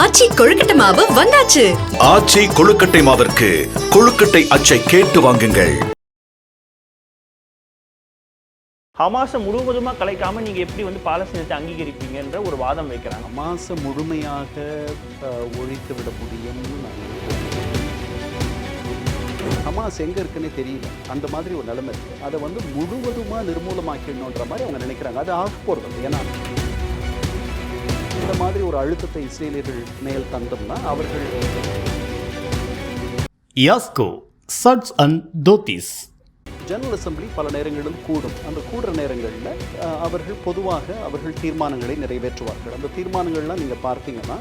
ஆச்சி கொழுக்கட்டை மாவு வந்தாச்சு. ஆச்சி கொழுக்கட்டை மாவிற்கு கொழுக்கட்டை அச்சை கேட்டு வாங்குங்கள். ஹமாஸை முழுவதுமாக கலைக்காம நீங்க எப்படி வந்து பாலஸ்தீனத்தை அங்கீகரிப்பீங்கன்ற ஒரு வாதம் வைக்கிறாங்க. மாச முழுமையாக ஒழித்து விட முடியும்னு நினைக்கிறேன். ஹமாஸ் எங்க இருக்குன்னே தெரியல. அந்த மாதிரி ஒரு நிலைமை இருக்கு. அதை வந்து முழுவதுமா நிர்மூலமாக்கிடணுன்ற மாதிரி அவங்க நினைக்கிறாங்க. அது ஆக போறது ஏன்னா இந்த மாதிரி ஒரு அழுத்தத்தை இஸ்ரேலியர்கள் மேல் தந்தோம்னா அவர்கள் Yasco suits and dhotis. General assembly பல நேரங்களில் கூடும். அந்த கூடுற நேரங்களில் அவர்கள் பொதுவாக அவர்கள் தீர்மானங்களை நிறைவேற்றுவார்கள். அந்த தீர்மானங்கள்லாம் நீங்கள் பார்த்தீங்கன்னா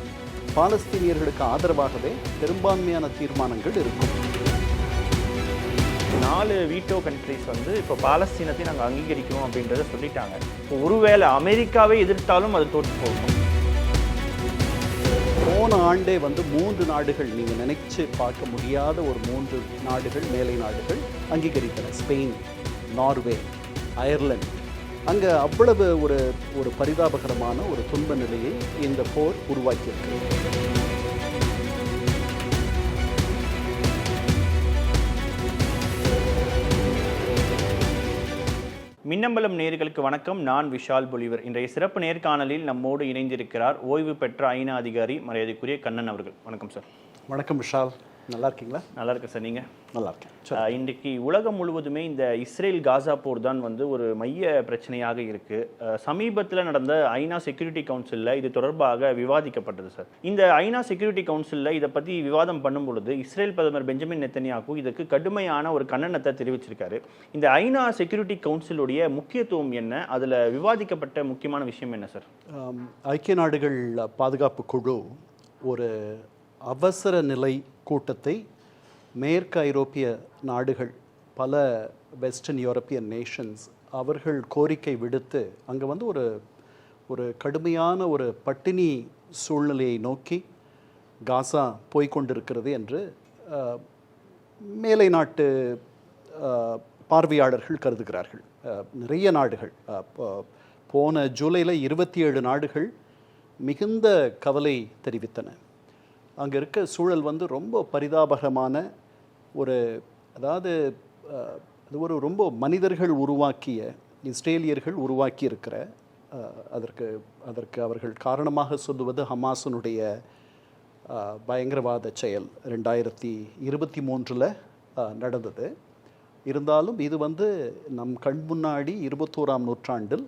பாலஸ்தீனியர்களுக்கு ஆதரவாகவே பெரும்பான்மையான தீர்மானங்கள் இருக்கும். நாலு வீட்டோ கண்ட்ரிஸ் வந்து இப்போ பாலஸ்தீனத்தை நாங்கள் அங்கீகரிக்கிறோம் அப்படின்றத சொல்லிட்டாங்க. இப்போ ஒருவேளை அமெரிக்காவை எதிர்த்தாலும் அது தோற்று போகும். போன ஆண்டே வந்து மூன்று நாடுகள் நீங்கள் நினைச்சு பார்க்க முடியாத ஒரு மூன்று நாடுகள் மேலை நாடுகள் அங்கீகரித்தன. ஸ்பெயின் நார்வே அயர்லாந்து அங்கே அவ்வளவு ஒரு ஒரு பரிதாபகரமான ஒரு துன்ப நிலையை இந்த போர் உருவாக்கியிருக்கு. மின்னம்பலம் நேர்களுக்கு வணக்கம். நான் விஷால் பொலிவர். இன்றைய சிறப்பு நேர்காணலில் நம்மோடு இணைந்திருக்கிறார் ஓய்வு பெற்ற ஐநா அதிகாரி மரியாதைக்குரிய கண்ணன் அவர்கள். வணக்கம் சார். வணக்கம் விஷால். நல்லா இருக்கீங்களா நல்லா இருக்கு சார் நீங்க? நல்லா இருக்கேன் இன்றைக்கு உலகம் முழுவதுமே இந்த இஸ்ரேல் காசா போர் தான் வந்து ஒரு மைய பிரச்சனையாக இருக்கு. அஹ், சமீபத்தில் நடந்த ஐநா செக்யூரிட்டி கவுன்சிலில் இது தொடர்பாக விவாதிக்கப்பட்டது சார். இந்த ஐநா செக்யூரிட்டி கவுன்சிலில் இதை பற்றி விவாதம் பண்ணும் பொழுது இஸ்ரேல் பிரதமர் பெஞ்சமின் நெத்தனியாகு இதுக்கு கடுமையான ஒரு கண்டனத்தை தெரிவிச்சிருக்காரு. இந்த ஐநா செக்யூரிட்டி கவுன்சிலுடைய முக்கியத்துவம் என்ன? அதில் விவாதிக்கப்பட்ட முக்கியமான விஷயம் என்ன சார்? ஐக்கிய நாடுகள் பாதுகாப்பு குழு ஒரு அவசர நிலை கூட்டத்தை மேற்கு ஐரோப்பிய நாடுகள் பல வெஸ்டர்ன் யூரோப்பியன் நேஷன்ஸ் அவர்கள் கோரிக்கை விடுத்து அங்கே வந்து ஒரு ஒரு கடுமையான ஒரு பட்டினி சூழ்நிலையை நோக்கி காசா போய்கொண்டிருக்கிறது என்று மேலை நாட்டு பார்வையாளர்கள் கருதுகிறார்கள். நிறைய நாடுகள் போன ஜூலையில் இருபத்தி ஏழு நாடுகள் மிகுந்த கவலை தெரிவித்தன. அங்கே இருக்க சூழல் வந்து ரொம்ப பரிதாபகரமான ஒரு அதாவது அது ஒரு ரொம்ப மனிதர்கள் உருவாக்கிய இஸ்ரேலியர்கள் உருவாக்கி இருக்கிற அதற்கு அதற்கு அவர்கள் காரணமாக சொல்லுவது ஹமாசனுடைய பயங்கரவாத செயல் ரெண்டாயிரத்தி இருபத்தி மூன்றில் நடந்தது. இருந்தாலும் இது வந்து நம் கண் முன்னாடி இருபத்தோராம் நூற்றாண்டில்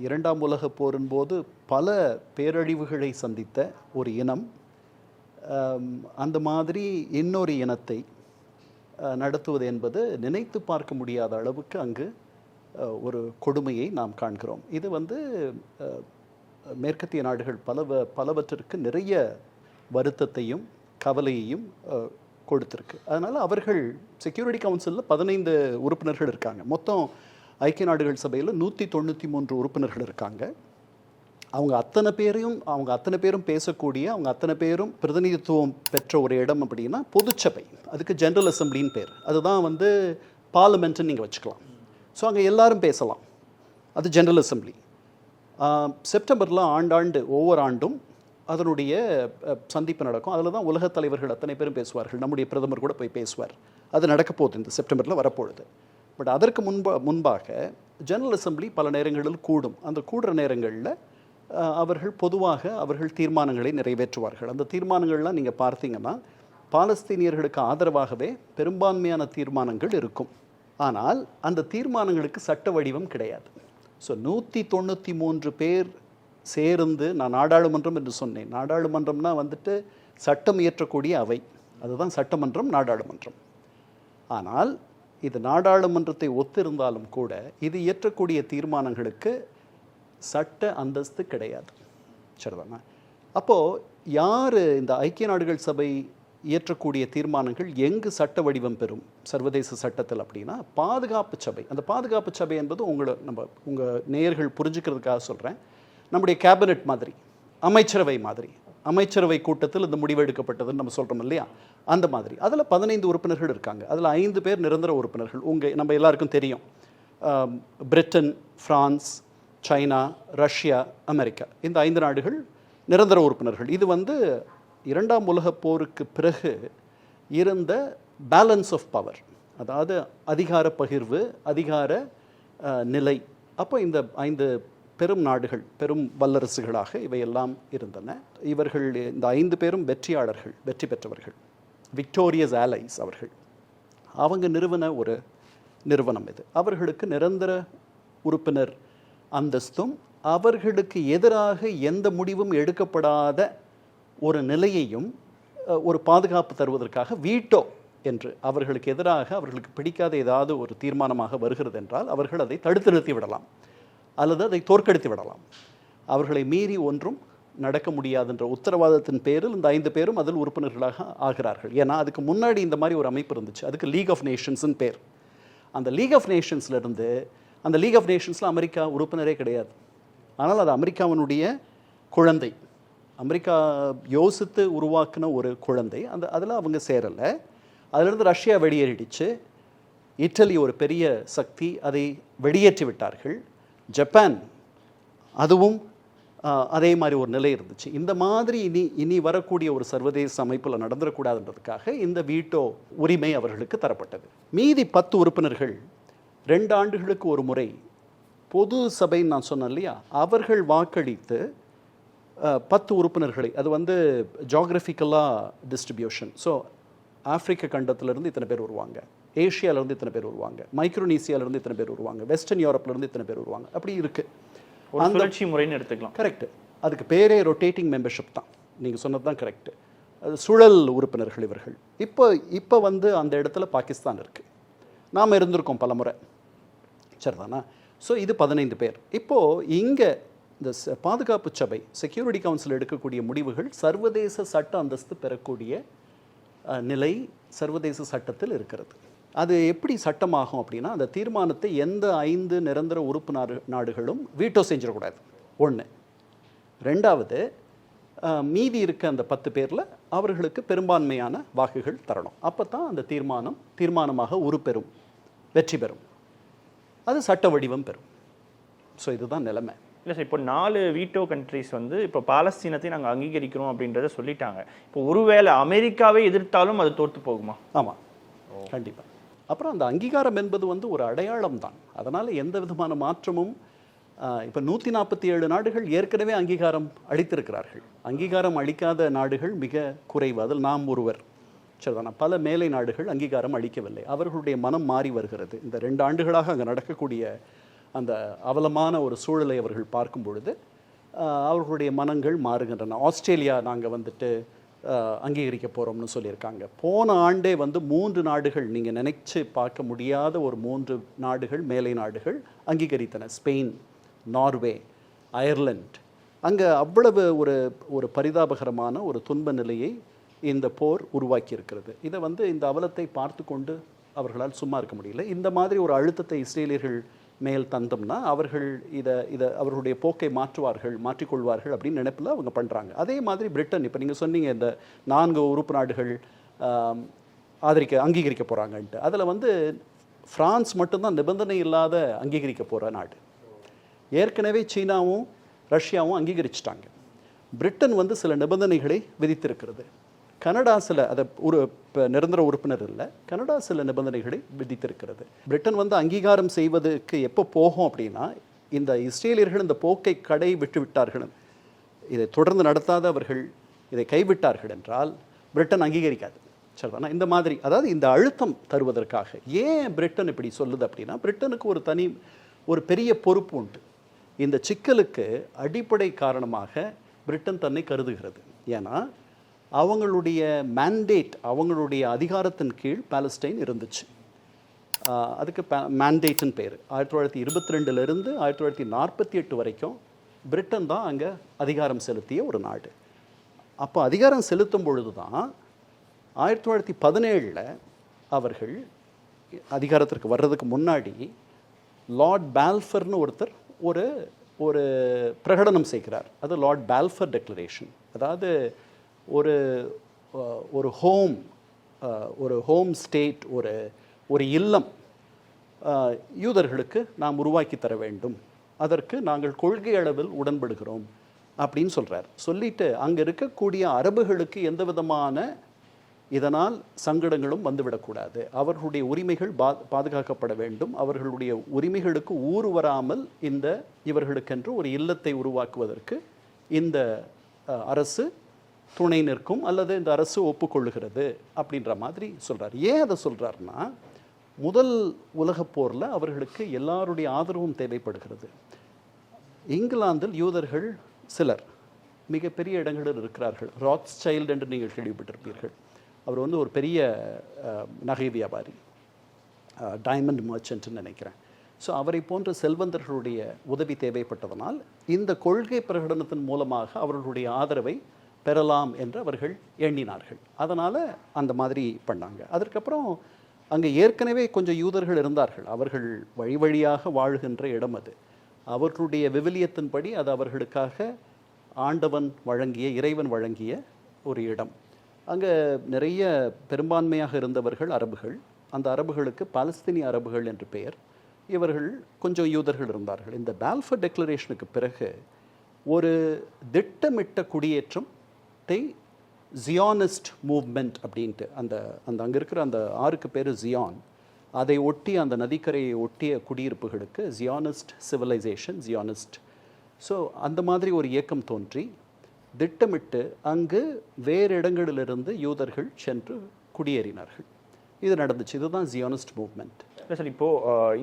இரண்டாம் உலகப் போரின் போது பல பேரழிவுகளை சந்தித்த ஒரு இனம் அந்த மாதிரி இன்னொரு இனத்தை நடத்துவது என்பது நினைத்து பார்க்க முடியாத அளவுக்கு அங்கு ஒரு கொடுமையை நாம் காண்கிறோம். இது வந்து மேற்கத்திய நாடுகள் பல பலவற்றிற்கு நிறைய வருத்தத்தையும் கவலையையும் கொடுத்துருக்கு. அதனால் அவர்கள் செக்யூரிட்டி கவுன்சிலில் பதினைந்து உறுப்பினர்கள் இருக்காங்க. மொத்தம் ஐக்கிய நாடுகள் சபையில் நூற்றி தொண்ணூற்றி மூன்று உறுப்பினர்கள் இருக்காங்க. அவங்க அத்தனை பேரையும் அவங்க அத்தனை பேரும் பேசக்கூடிய அவங்க அத்தனை பேரும் பிரதிநிதித்துவம் பெற்ற ஒரு இடம் அப்படின்னா பொதுச்சபை. அதுக்கு ஜென்ரல் அசம்பிளின்னு பேர். அதுதான் வந்து பார்லிமெண்ட்டுன்னு நீங்கள் வச்சுக்கலாம். ஸோ அங்கே எல்லாரும் பேசலாம். அது ஜென்ரல் அசம்பிளி செப்டம்பரில் ஆண்டாண்டு ஒவ்வொரு ஆண்டும் அதனுடைய சந்திப்பு நடக்கும். அதில் தான் உலகத் தலைவர்கள் அத்தனை பேரும் பேசுவார்கள். நம்முடைய பிரதமர் கூட போய் பேசுவார். அது நடக்க போகுது இந்த செப்டம்பரில் வரப்போகுது பட் அதற்கு முன்பா முன்பாக ஜெனரல் அசம்பிளி பல நேரங்களில் கூடும். அந்த கூடுற நேரங்களில் அவர்கள் பொதுவாக அவர்கள் தீர்மானங்களை நிறைவேற்றுவார்கள். அந்த தீர்மானங்கள்லாம் நீங்கள் பார்த்தீங்கன்னா பாலஸ்தீனியர்களுக்கு ஆதரவாகவே பெரும்பான்மையான தீர்மானங்கள் இருக்கும். ஆனால் அந்த தீர்மானங்களுக்கு சட்ட வடிவம் கிடையாது. ஸோ நூற்றி தொண்ணூற்றி மூன்று பேர் சேர்ந்து நான் நாடாளுமன்றம் என்று சொன்னேன். நாடாளுமன்றம்னா வந்துட்டு சட்டம் இயற்றக்கூடிய அவை. அதுதான் சட்டமன்றம் நாடாளுமன்றம். ஆனால் இது நாடாளுமன்றத்தை ஒத்திருந்தாலும் கூட இது இயற்றக்கூடிய தீர்மானங்களுக்கு சட்ட அந்தஸ்து கிடையாது. சரிதானா? அப்போது யார் இந்த ஐக்கிய நாடுகள் சபை இயற்றக்கூடிய தீர்மானங்கள் எங்கு சட்ட வடிவம் பெறும்? சர்வதேச சட்டத்தில் அப்படின்னா பாதுகாப்பு சபை. அந்த பாதுகாப்பு சபை என்பது உங்களை நம்ம உங்கள் நேயர்கள் புரிஞ்சுக்கிறதுக்காக சொல்கிறேன் நம்முடைய கேபினெட் மாதிரி அமைச்சரவை மாதிரி. அமைச்சரவை கூட்டத்தில் இந்த முடிவு எடுக்கப்பட்டதுன்னு நம்ம சொல்கிறோம் இல்லையா? அந்த மாதிரி. அதில் பதினைந்து உறுப்பினர்கள் இருக்காங்க. அதில் ஐந்து பேர் நிரந்தர உறுப்பினர்கள். உங்கள் நம்ம எல்லாருக்கும் தெரியும். Britain France China Russia America. இந்த ஐந்து நாடுகள் நிரந்தர உறுப்பினர்கள். இது வந்து இரண்டாம் உலகப் போருக்கு பிறகு இருந்த பேலன்ஸ் ஆஃப் பவர் அதாவது அதிகார பகிர்வு அதிகார நிலை. அப்போ இந்த ஐந்து பெரும் நாடுகள் பெரும் வல்லரசுகளாக இவையெல்லாம் இருந்தன. இவர்கள் இந்த ஐந்து பேரும் வெற்றியாளர்கள் வெற்றி பெற்றவர்கள். விக்டோரியஸ் ஆலைஸ் அவர்கள். அவங்க நிறுவன ஒரு நிறுவனம் இது. அவர்களுக்கு நிரந்தர உறுப்பினர் அந்தஸ்தும் அவர்களுக்கு எதிராக எந்த முடிவும் எடுக்கப்படாத ஒரு நிலையையும் ஒரு பாதுகாப்பு தருவதற்காக வீட்டோ என்று அவர்களுக்கு எதிராக அவர்களுக்கு பிடிக்காத ஏதாவது ஒரு தீர்மானமாக வருகிறது என்றால் அவர்கள் அதை தடுத்து நிறுத்தி விடலாம். அல்லது அதை தோற்கடித்து விடலாம். அவர்களை மீறி ஒன்றும் நடக்க முடியாது என்ற உத்தரவாதத்தின் பேரில் இந்த ஐந்து பேரும் அதில் உறுப்பினர்களாக ஆகிறார்கள். ஏன்னா அதுக்கு முன்னாடி இந்த மாதிரி ஒரு அமைப்பு இருந்துச்சு. அதுக்கு லீக் ஆஃப் நேஷன்ஸ்னு பேர். அந்த லீக் ஆஃப் நேஷன்ஸ்லேருந்து அந்த லீக் ஆஃப் நேஷன்ஸில் அமெரிக்கா உறுப்பினரே கிடையாது. ஆனால் அது அமெரிக்காவினுடைய குழந்தை. அமெரிக்கா யோசித்து உருவாக்கின ஒரு குழந்தை. அந்த அதில் அவங்க சேரலை. அதிலிருந்து ரஷ்யா வெளியேறிடுச்சு. இட்டலி ஒரு பெரிய சக்தி. அதை வெளியேற்றி விட்டார்கள். ஜப்பான் அதுவும் அதே மாதிரி ஒரு நிலை இருந்துச்சு. இந்த மாதிரி இனி இனி வரக்கூடிய ஒரு சர்வதேச அமைப்பில் நடந்துடக்கூடாதுன்றதுக்காக இந்த வீட்டோ உரிமை அவர்களுக்கு தரப்பட்டது. மீதி பத்து உறுப்பினர்கள் ரெண்டு ஆண்டுகளுக்கு ஒரு முறை பொது சபைன்னு நான் சொன்னேன் இல்லையா? அவர்கள் வாக்களித்து பத்து உறுப்பினர்களை அது வந்து ஜாகிரபிக்கலாக டிஸ்ட்ரிபியூஷன் ஸோ ஆப்பிரிக்க கண்டத்திலிருந்து இத்தனை பேர் வருவாங்க. ஏஷியாவிலேருந்து இத்தனை பேர் வருவாங்க. மைக்ரோனீசியாவிலேருந்து இத்தனை பேர் வருவாங்க. வெஸ்டர்ன் யூரோப்லேருந்து இத்தனை பேர் வருவாங்க. அப்படி இருக்குது சுழற்சி முறைன்னு எடுத்துக்கலாம். கரெக்ட் அதுக்கு பேரே ரொட்டேட்டிங் மெம்பர்ஷிப் தான். நீங்கள் சொன்னது தான் கரெக்ட் அது சுழல் உறுப்பினர்கள் இவர்கள். இப்போ இப்போ வந்து அந்த இடத்துல பாகிஸ்தான் இருக்குது நாம் இருந்திருக்கோம் பல முறை சரிதானா ஸோ இது பதினைந்து பேர். இப்போது இங்கே இந்த பாதுகாப்பு சபை செக்யூரிட்டி கவுன்சில் எடுக்கக்கூடிய முடிவுகள் சர்வதேச சட்ட அந்தஸ்து பெறக்கூடிய நிலை சர்வதேச சட்டத்தில் இருக்கிறது. அது எப்படி சட்டமாகும் அப்படின்னா அந்த தீர்மானத்தை எந்த ஐந்து நிரந்தர உறுப்பு நாடு நாடுகளும் வீட்டோ செஞ்சிடக்கூடாது. ஒன்று ரெண்டாவது மீதி இருக்க அந்த பத்து பேரில் அவர்களுக்கு பெரும்பான்மையான வாக்குகள் தரணும். அப்போ தான் அந்த தீர்மானம் தீர்மானமாக உருப்பெறும் வெற்றி பெறும். அது சட்ட வடிவம் பெறும். ஸோ இதுதான் நிலைமை. இல்லை சார் இப்போ நாலு வீட்டோ கண்ட்ரிஸ் வந்து இப்போ பாலஸ்தீனத்தை நாங்கள் அங்கீகரிக்கிறோம் அப்படின்றத சொல்லிட்டாங்க. இப்போ ஒருவேளை அமெரிக்காவே எதிர்த்தாலும் அது தோற்று போகுமா? ஆமாம் கண்டிப்பாக அப்புறம் அந்த அங்கீகாரம் என்பது வந்து ஒரு அடையாளம் தான். அதனால் எந்த விதமான மாற்றமும் இப்போ நூற்றி நாற்பத்தி ஏழு நாடுகள் ஏற்கனவே அங்கீகாரம் அளித்திருக்கிறார்கள். அங்கீகாரம் அளிக்காத நாடுகள் மிக குறைவு. அதில் நாம் ஒருவர். சரிதானா? பல மேலை நாடுகள் அங்கீகாரம் அளிக்கவில்லை. அவர்களுடைய மனம் மாறி வருகிறது. இந்த ரெண்டு ஆண்டுகளாக அங்கே நடக்கக்கூடிய அந்த அவலமான ஒரு சூழலை அவர்கள் பார்க்கும் பொழுது அவர்களுடைய மனங்கள் மாறுகின்றன. ஆஸ்திரேலியா நாங்கள் வந்துட்டு அங்கீகரிக்க போகிறோம்னு சொல்லியிருக்காங்க. போன ஆண்டே வந்து மூன்று நாடுகள் நீங்கள் நினைச்சு பார்க்க முடியாத ஒரு மூன்று நாடுகள் மேலை நாடுகள் அங்கீகரித்தன. Spain Norway அயர்லண்ட். அங்கே அவ்வளவு ஒரு ஒரு பரிதாபகரமான ஒரு துன்ப நிலையை இந்த போர் உருவாக்கி இருக்கிறது இதை வந்து இந்த அவலத்தை பார்த்து கொண்டு அவர்களால் சும்மா இருக்க முடியல. இந்த மாதிரி ஒரு அழுத்தத்தை இஸ்ரேலியர்கள் மேல் தந்தோம்னா அவர்கள் இதை இதை அவர்களுடைய போக்கை மாற்றுவார்கள் மாற்றிக்கொள்வார்கள் அப்படின்னு நினைப்பில் அவங்க பண்ணுறாங்க அதே மாதிரி பிரிட்டன் இப்போ நீங்கள் சொன்னீங்க இந்த நான்கு உறுப்பு நாடுகள் ஆதரிக்க அங்கீகரிக்க போகிறாங்கன்ட்டு அதில் வந்து ஃப்ரான்ஸ் மட்டும்தான் நிபந்தனை இல்லாத அங்கீகரிக்க போகிற நாடு. ஏற்கனவே சீனாவும் ரஷ்யாவும் அங்கீகரிச்சிட்டாங்க. பிரிட்டன் வந்து சில நிபந்தனைகளை விதித்திருக்கிறது. கனடா சில அதை ஒரு இப்போ நிரந்தர உறுப்பினர் இல்லை கனடா சில நிபந்தனைகளை விதித்திருக்கிறது. பிரிட்டன் வந்து அங்கீகாரம் செய்வதற்கு எப்போ போகும் அப்படின்னா இந்த இஸ்ரேலியர்கள் இந்த போக்கை கடை விட்டு விட்டார்கள். இதை தொடர்ந்து நடத்தாத அவர்கள் இதை கைவிட்டார்கள் என்றால் பிரிட்டன் அங்கீகரிக்காது. சரிதானா இந்த மாதிரி அதாவது இந்த அழுத்தம் தருவதற்காக. ஏன் பிரிட்டன் இப்படி சொல்லுது அப்படின்னா பிரிட்டனுக்கு ஒரு தனி ஒரு பெரிய பொறுப்பு உண்டு. இந்த சிக்கலுக்கு அடிப்படை காரணமாக பிரிட்டன் தன்னை கருதுகிறது. ஏன்னா அவங்களுடைய மேண்டேட் அவங்களுடைய அதிகாரத்தின் கீழ் பாலஸ்டைன் இருந்துச்சு. அதுக்கு மேண்டேட்னு பேர். ஆயிரத்தி தொள்ளாயிரத்தி இருபத்தி ரெண்டுலேருந்து ஆயிரத்தி தொள்ளாயிரத்தி நாற்பத்தி எட்டு வரைக்கும் பிரிட்டன் தான் அங்கே அதிகாரம் செலுத்திய ஒரு நாடு. அப்போ அதிகாரம் செலுத்தும் பொழுது தான் ஆயிரத்தி தொள்ளாயிரத்தி பதினேழில் அவர்கள் அதிகாரத்திற்கு வர்றதுக்கு முன்னாடி லார்ட் பால்ஃபர்னு ஒருத்தர் ஒரு ஒரு பிரகடனம் செய்கிறார். அது லார்ட் பால்ஃபர் டெக்ளரேஷன் அதாவது ஒரு ஒரு ஹோம் ஒரு ஹோம் ஸ்டேட் ஒரு ஒரு இல்லம் யூதர்களுக்கு நாம் உருவாக்கி தர வேண்டும். அதற்கு நாங்கள் கொள்கை அளவில் உடன்படுகிறோம் அப்படின்னு சொல்கிறார் சொல்லிட்டு அங்கே இருக்கக்கூடிய அரபுகளுக்கு எந்த விதமான இதனால் சங்கடங்களும் வந்துவிடக்கூடாது அவர்களுடைய உரிமைகள் பா பாதுகாக்கப்பட வேண்டும். அவர்களுடைய உரிமைகளுக்கு ஊறு வராமல் இந்த இவர்களுக்கென்று ஒரு இல்லத்தை உருவாக்குவதற்கு இந்த அரசு துணை நிற்கும் அல்லது இந்த அரசு ஒப்புக்கொள்ளுகிறது அப்படின்ற மாதிரி சொல்கிறார் ஏன் அதை சொல்கிறாருன்னா முதல் உலகப் போரில் அவர்களுக்கு எல்லாருடைய ஆதரவும் தேவைப்படுகிறது. இங்கிலாந்தில் யூதர்கள் சிலர் மிகப்பெரிய இடங்களில் இருக்கிறார்கள். ராக்ஸ் சைல்டு என்று நீங்கள் கேள்விப்பட்டிருப்பீர்கள். அவர் வந்து ஒரு பெரிய நகை வியாபாரி டைமண்ட் மர்ச்சன்ட்னு நினைக்கிறேன். ஸோ அவரை போன்ற செல்வந்தர்களுடைய உதவி தேவைப்பட்டதனால் இந்த கொள்கை பிரகடனத்தின் மூலமாக அவர்களுடைய ஆதரவை பெறலாம் என்று அவர்கள் எண்ணினார்கள். அதனால் அந்த மாதிரி பண்ணாங்க. அதற்கப்புறம் அங்கே ஏற்கனவே கொஞ்சம் யூதர்கள் இருந்தார்கள். அவர்கள் வழி வழியாக வாழ்கின்ற இடம் அது. அவர்களுடைய விவிலியத்தின்படி அது அவர்களுக்காக ஆண்டவன் வழங்கிய இறைவன் வழங்கிய ஒரு இடம். அங்கே நிறைய பெரும்பான்மையாக இருந்தவர்கள் அரபுகள். அந்த அரபுகளுக்கு பாலஸ்தீனிய அரபுகள் என்று பெயர். இவர்கள் கொஞ்சம் யூதர்கள் இருந்தார்கள். இந்த பால்ஃபர் டெக்ளரேஷனுக்கு பிறகு ஒரு திட்டமிட்ட குடியேற்றம் தி ஜியானிஸ்ட் மூவ்மெண்ட் அப்படின்ட்டு அந்த அந்த அங்கே இருக்கிற அந்த ஆறுக்கு பேர் ஜியான் அதை ஒட்டி அந்த நதிக்கரையை ஒட்டிய குடியிருப்புகளுக்கு ஜியானிஸ்ட் சிவிலைசேஷன் ஜியானிஸ்ட் ஸோ அந்த மாதிரி ஒரு இயக்கம் தோன்றி திட்டமிட்டு அங்கு வேறு இடங்களிலிருந்து யூதர்கள் சென்று குடியேறினார்கள். இது நடந்துச்சு. இதுதான் ஜியானிஸ்ட் மூவ்மெண்ட் சார் இப்போ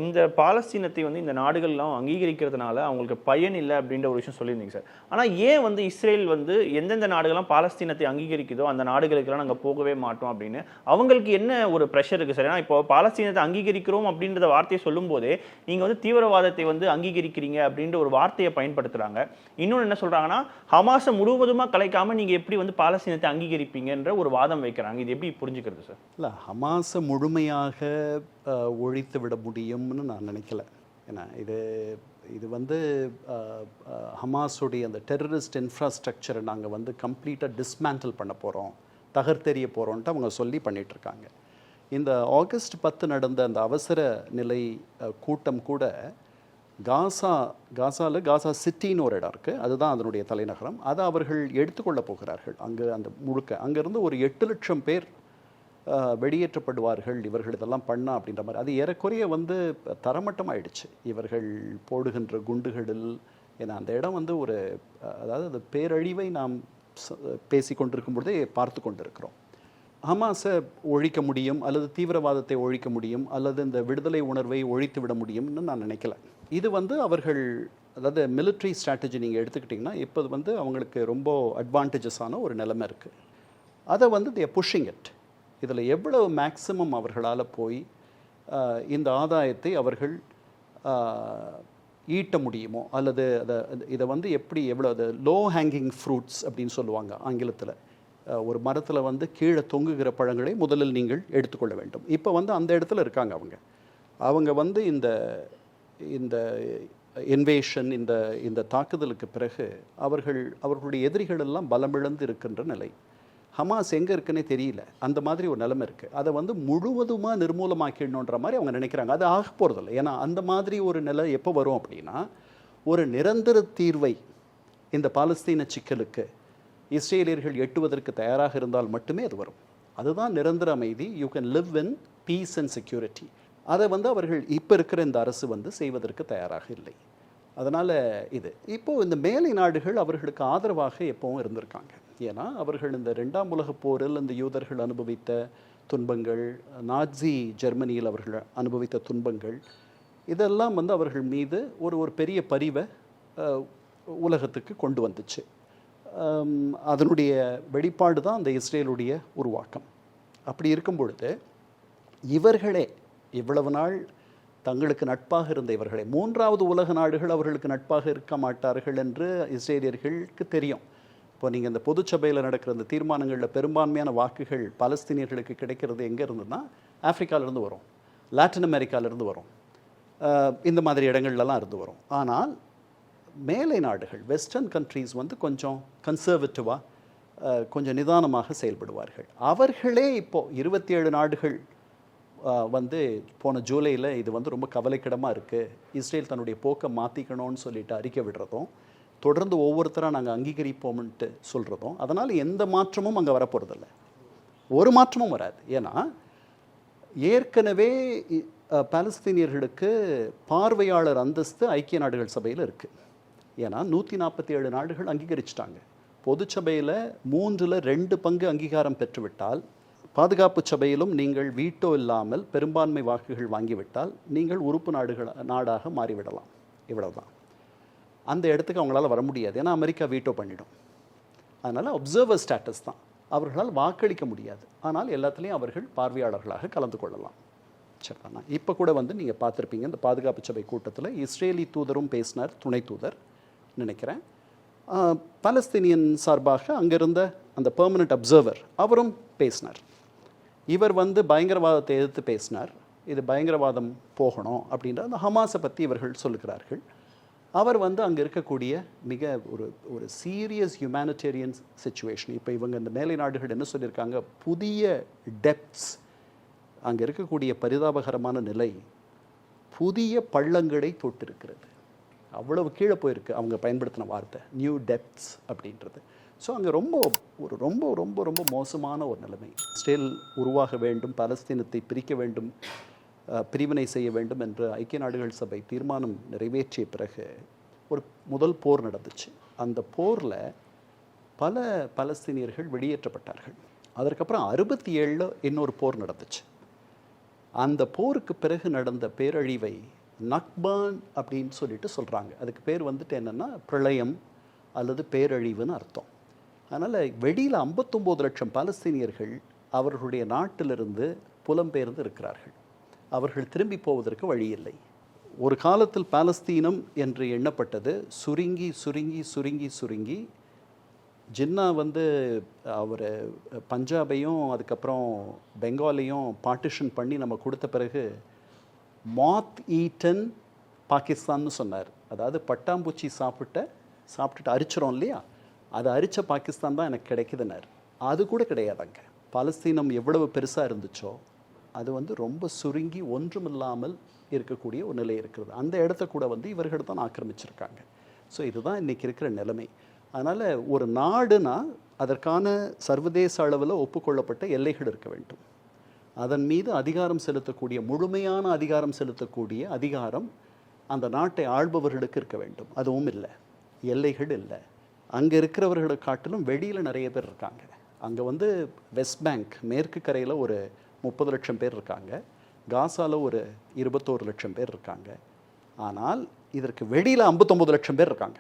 இந்த பாலஸ்தீனத்தை வந்து இந்த நாடுகள்லாம் அங்கீகரிக்கிறதுனால அவங்களுக்கு பயன் இல்லை அப்படின்ற ஒரு விஷயம் சொல்லியிருந்தீங்க சார். ஆனால் ஏன் வந்து இஸ்ரேல் வந்து எந்தெந்த நாடுகள்லாம் பாலஸ்தீனத்தை அங்கீகரிக்குதோ அந்த நாடுகளுக்கெல்லாம் நாங்கள் போகவே மாட்டோம் அப்படின்னு அவங்களுக்கு என்ன ஒரு ப்ரெஷர் இருக்குது சார்? ஏன்னா இப்போ பாலஸ்தீனத்தை அங்கீகரிக்கிறோம் அப்படின்றத வார்த்தையை சொல்லும்போதே நீங்கள் வந்து தீவிரவாதத்தை வந்து அங்கீகரிக்கிறீங்க அப்படின்ற ஒரு வார்த்தையை பயன்படுத்துகிறாங்க இன்னொன்று என்ன சொல்கிறாங்கன்னா ஹமாஸை முழுவதுமாக கலைக்காமல் நீங்கள் எப்படி வந்து பாலஸ்தீனத்தை அங்கீகரிப்பீங்கன்ற ஒரு வாதம் வைக்கிறாங்க. இது எப்படி புரிஞ்சுக்கிறது சார்? இல்லை ஹமாஸை முழுமையாக ஒழித்து விட முடியும்னு நான் நினைக்கல. ஏன்னா இது இது வந்து ஹமாஸுடைய அந்த டெரரிஸ்ட் இன்ஃப்ராஸ்ட்ரக்சரை நாங்கள் வந்து கம்ப்ளீட்டாக டிஸ்மேண்டில் பண்ண போகிறோம் தகர்த்தெறிய போகிறோன்ட்டு அவங்க சொல்லி பண்ணிகிட்ருக்காங்க இருக்காங்க இந்த ஆகஸ்ட் பத்து நடந்த அந்த அவசர நிலை கூட்டம் கூட காசா காசாவில் காசா சிட்டின்னு ஒரு இடம் இருக்குது அதுதான் அதனுடைய தலைநகரம். அதை அவர்கள் எடுத்துக்கொள்ள போகிறார்கள். அங்கே அந்த முழுக்க. அங்கேருந்து ஒரு எட்டு லட்சம் பேர் வெளியேற்றப்படுவார்கள் இவர்கள் இதெல்லாம் பண்ணா அப்படின்ற மாதிரி. அது ஏறக்குறைய வந்து தரமட்டம் ஆயிடுச்சு இவர்கள் போடுகின்ற குண்டுகளில் ஏன்னா அந்த இடம் வந்து ஒரு அதாவது அது பேரழிவை நாம் பேசி கொண்டிருக்கும் பொழுதே பார்த்து கொண்டிருக்கிறோம். ஹமாஸை ஒழிக்க முடியும் அல்லது தீவிரவாதத்தை ஒழிக்க முடியும் அல்லது இந்த விடுதலை உணர்வை ஒழித்து விட முடியும்னு நான் நினைக்கல. இது வந்து அவர்கள் அதாவது மிலிட்ரி ஸ்ட்ராட்டஜி நீங்கள் எடுத்துக்கிட்டிங்கன்னா இப்போ வந்து அவங்களுக்கு ரொம்ப அட்வான்டேஜஸான ஒரு நிலைமை இருக்குது அதை வந்து தே புஷிங் இட் இதில் எவ்வளவு மேக்ஸிமம் அவர்களால் போய் இந்த ஆதாயத்தை அவர்கள் ஈட்ட முடியுமோ? அல்லது அதை இதை வந்து எப்படி எவ்வளோ அது லோ ஹேங்கிங் ஃப்ரூட்ஸ் அப்படின்னு சொல்லுவாங்க ஆங்கிலத்தில். ஒரு மரத்தில் வந்து கீழே தொங்குகிற பழங்களை முதலில் நீங்கள் எடுத்துக்கொள்ள வேண்டும். இப்போ வந்து அந்த இடத்துல இருக்காங்க அவங்க. அவங்க வந்து இந்த இந்த இன்வேஷன் இந்த இந்த தாக்குதலுக்கு பிறகு அவர்கள் அவர்களுடைய எதிரிகள் எல்லாம் பலமிழந்து இருக்கின்ற நிலை. ஹமாஸ் எங்கே இருக்குன்னே தெரியல. அந்த மாதிரி ஒரு நிலைமை இருக்குது அதை வந்து முழுவதுமாக நிர்மூலமாக்கிடணுன்ற மாதிரி அவங்க நினைக்கிறாங்க. அது ஆக போகிறதில்ல ஏன்னா அந்த மாதிரி ஒரு நிலை எப்போ வரும் அப்படின்னா ஒரு நிரந்தர தீர்வை இந்த பாலஸ்தீன சிக்கலுக்கு இஸ்ரேலியர்கள் எட்டுவதற்கு தயாராக இருந்தால் மட்டுமே அது வரும். அதுதான் நிரந்தர அமைதி. You can live in peace and security அதை வந்து அவர்கள் இப்போ இருக்கிற இந்த அரசு வந்து செய்வதற்கு தயாராக இல்லை. அதனால் இது. இப்போது இந்த மேலை நாடுகள் அவர்களுக்கு ஆதரவாக எப்பவும் இருந்திருக்காங்க. ஏன்னா அவர்கள் இந்த ரெண்டாம் உலகப் போரில் இந்த யூதர்கள் அனுபவித்த துன்பங்கள் நாட்சி ஜெர்மனியில் அவர்கள் அனுபவித்த துன்பங்கள் இதெல்லாம் வந்து அவர்கள் மீது ஒரு ஒரு பெரிய பரிவை உலகத்துக்கு கொண்டு வந்துச்சு. அதனுடைய வெளிப்பாடு தான் அந்த இஸ்ரேலுடைய உருவாக்கம். அப்படி இருக்கும் பொழுது இவர்களே இவ்வளவு நாள் தங்களுக்கு நட்பாக இருந்த இவர்களே. மூன்றாவது உலக நாடுகள் அவர்களுக்கு நட்பாக இருக்க மாட்டார்கள் என்று இஸ்ரேலியர்களுக்கு தெரியும். இப்போ நீங்கள் இந்த பொதுச்சபையில் நடக்கிற இந்த தீர்மானங்களில் பெரும்பான்மையான வாக்குகள் பலஸ்தீனியர்களுக்கு கிடைக்கிறது எங்கே இருந்துன்னா ஆப்பிரிக்காவிலேருந்து வரும். லாட்டின் அமெரிக்காவிலேருந்து வரும். இந்த மாதிரி இடங்கள்லலாம் இருந்து வரும். ஆனால் மேலை நாடுகள் வெஸ்டர்ன் கண்ட்ரீஸ் வந்து கொஞ்சம் கன்சர்வேட்டிவாக கொஞ்சம் நிதானமாக செயல்படுவார்கள். அவர்களே இப்போது இருபத்தி ஏழு நாடுகள் வந்து போன ஜூலையில் இது வந்து ரொம்ப கவலைக்கிடமாக இருக்குது இஸ்ரேல் தன்னுடைய போக்கை மாற்றிக்கணும்னு சொல்லிட்டு அறிக்கை விடுறதும் தொடர்ந்து ஒவ்வொருத்தராக நாங்கள் அங்கீகரிப்போம்ன்ட்டு சொல்கிறதும் அதனால் எந்த மாற்றமும் அங்கே வரப்போகிறதில்ல ஒரு மாற்றமும் வராது. ஏன்னா ஏற்கனவே பாலஸ்தீனியர்களுக்கு பார்வையாளர் அந்தஸ்து ஐக்கிய நாடுகள் சபையில் இருக்குது ஏன்னா நூற்றி நாற்பத்தி ஏழு நாடுகள் அங்கீகரிச்சிட்டாங்க. பொதுச்சபையில் மூன்றில் ரெண்டு பங்கு அங்கீகாரம் பெற்றுவிட்டால் பாதுகாப்பு சபையிலும் நீங்கள் வீட்டோ இல்லாமல் பெரும்பான்மை வாக்குகள் வாங்கிவிட்டால் நீங்கள் உறுப்பு நாடுகள் நாடாக மாறிவிடலாம். இவ்வளவுதான். அந்த இடத்துக்கு அவங்களால வர முடியாது. ஏன்னா அமெரிக்கா வீட்டோ பண்ணிடும். அதனால் அப்சர்வர் ஸ்டேட்டஸ் தான். அவர்களால் வாக்களிக்க முடியாது. ஆனால் எல்லாத்துலேயும் அவர்கள் பார்வையாளர்களாக கலந்து கொள்ளலாம். சரிதானா? இப்போ கூட வந்து நீங்கள் பார்த்துருப்பீங்க இந்த பாதுகாப்பு சபை கூட்டத்தில் இஸ்ரேலி தூதரும் பேசினார் துணை தூதர் நினைக்கிறேன். பலஸ்தீனியன் பாலஸ்தீனியன் சார்பாக அங்கிருந்த அந்த பெர்மனண்ட் அப்சர்வர் அவரும் பேசினார். இவர் வந்து பயங்கரவாதத்தை எதிர்த்து பேசினார். இது பயங்கரவாதம் போகணும் அப்படின்ற அந்த ஹமாஸை பற்றி இவர்கள் சொல்லுகிறார்கள். அவர் வந்து அங்கே இருக்கக்கூடிய மிக ஒரு ஒரு சீரியஸ் ஹியூமானிட்டேரியன் சுச்சுவேஷன் இப்போ இவங்க இந்த மேலை நாடுகள் என்ன சொல்லியிருக்காங்க? புதிய டெப்த்ஸ் அங்கே இருக்கக்கூடிய பரிதாபகரமான நிலை புதிய பள்ளங்களை தொட்டிருக்கிறது. அவ்வளவு கீழே போயிருக்கு அவங்க பயன்படுத்தின வார்த்தை. நியூ டெப்த்ஸ் அப்படின்றது. ஸோ அங்கே ரொம்ப ஒரு ரொம்ப ரொம்ப ரொம்ப மோசமான ஒரு நிலைமை. இஸ்ரேல் உருவாக வேண்டும் பலஸ்தீனத்தை பிரிக்க வேண்டும் பிரிவினை செய்ய வேண்டும் என்று ஐக்கிய நாடுகள் சபை தீர்மானம் நிறைவேற்றிய பிறகு ஒரு முதல் போர் நடந்துச்சு. அந்த போரில் பல பலஸ்தீனியர்கள் வெளியேற்றப்பட்டார்கள். அதற்கப்புறம் அறுபத்தி ஏழில் இன்னொரு போர் நடந்துச்சு. அந்த போருக்கு பிறகு நடந்த பேரழிவை நக்பான் அப்படின்னு சொல்லிட்டு சொல்கிறாங்க அதுக்கு பேர் வந்துட்டு என்னென்னா பிரளயம் அல்லது பேரழிவுன்னு அர்த்தம். அதனால் வெளியில் 59 லட்சம் பாலஸ்தீனியர்கள் அவர்களுடைய நாட்டிலிருந்து புலம்பெயர்ந்து இருக்கிறார்கள். அவர்கள் திரும்பி போவதற்கு வழி இல்லை. ஒரு காலத்தில் பாலஸ்தீனம் என்று எண்ணப்பட்டது. சுருங்கி சுருங்கி சுருங்கி சுருங்கி. ஜின்னா வந்து அவர் பஞ்சாபையும் அதுக்கப்புறம் பெங்காலையும் பார்ட்டிஷன் பண்ணி நம்ம கொடுத்த பிறகு மாத் ஈட்டன் பாகிஸ்தான்னு சொன்னார். அதாவது பட்டாம்பூச்சி சாப்பிட்ட சாப்பிட்டுட்டு அரிச்சிரும் இல்லையா? அது அரிச்ச பாகிஸ்தான் தான் எனக்கு கிடைக்குதுனார் அது கூட கிடையாதாங்க. பாலஸ்தீனம் எவ்வளவு பெருசாக இருந்துச்சோ அது வந்து ரொம்ப சுருங்கி ஒன்றுமில்லாமல் இருக்கக்கூடிய ஒரு நிலை இருக்கிறது. அந்த இடத்த கூட வந்து இவர்கள் தான் ஆக்கிரமிச்சிருக்காங்க. ஸோ இதுதான் இன்றைக்கி இருக்கிற நிலைமை. அதனால் ஒரு நாடுனா அதற்கான சர்வதேச அளவில் ஒப்புக்கொள்ளப்பட்ட எல்லைகள் இருக்க வேண்டும். அதன் மீது அதிகாரம் செலுத்தக்கூடிய முழுமையான அதிகாரம் செலுத்தக்கூடிய அதிகாரம் அந்த நாட்டை ஆள்பவர்களுக்கு இருக்க வேண்டும். அதுவும் இல்லை. எல்லைகள் இல்லை. அங்கே இருக்கிறவர்களை காட்டிலும் வெளியில் நிறைய பேர் இருக்காங்க. அங்கே வந்து வெஸ்ட் பேங்க் மேற்கு கரையில் ஒரு முப்பது லட்சம் பேர் இருக்காங்க. காசால ஒரு இருபத்தோரு லட்சம் பேர் இருக்காங்க. ஆனால் இதற்கு வெளியில் 59 லட்சம் பேர் இருக்காங்க.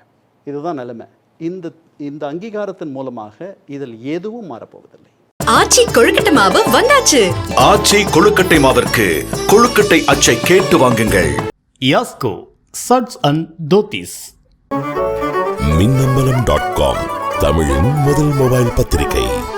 இதுதான் நிலைமை. இந்த இந்த அங்கீகாரத்தின் மூலமாக இதில் எதுவும் மாறப்போவதில்லை. ஆச்சி கொழுக்கட்டை மாவு வந்தாச்சு. ஆச்சி கொழுக்கட்டை மாவிற்கு கொழுக்கட்டை அச்சை கேட்டு வாங்குங்கள். Yasco suits and dhotis. Minnambalam dot com. தமிழின் முதல் மொபைல் பத்திரிகை.